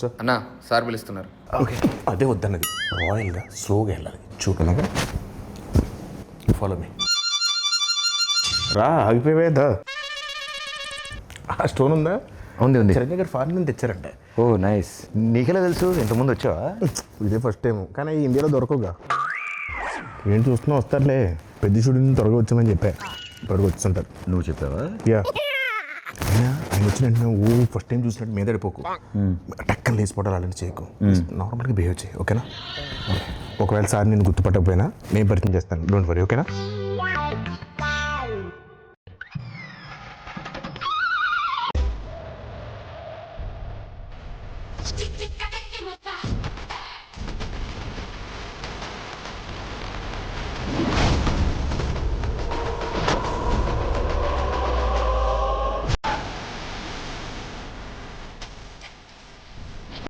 అన్నా సార్ పిలుస్తున్నారు. ఓకే. అదే వద్దన్నది. రాయల్గా స్లోగా వెళ్ళాలి. చూపినగా ఫాలో మీ రా ఆగిపోయేదా ఆ స్టోన్ ఉందా? ఉంది ఉంది. చిరంజీవి గారు ఫారిన్ నుంచి తెచ్చారంట. ఓ నైస్ నీకెలా తెలుసు? ఇంతకుముందు వచ్చావా? ఇదే ఫస్ట్ టైం కానీ ఇండియాలో దొరకవుగా. ఏం చూస్తున్నా వస్తారులే. పెద్ద షూటింగ్ త్వరగా వచ్చామని చెప్పా. ఇప్పటికి వచ్చుంటారు నువ్వు చెప్పావా? యా. అయినా ఆయన వచ్చిన వెంటనే ఓ ఫస్ట్ టైం చూసినట్టు మీద పడిపోకు. టక్కన లేచిపోవడాలు అలాంటి చేయకు. నార్మల్గా బిహేవ్ చేయి ఓకేనా? ఒకవేళ సార్ నేను గుర్తుపట్టకపోయినా నేను పరిచయం చేస్తాను. డోంట్ వరీ ఓకేనా?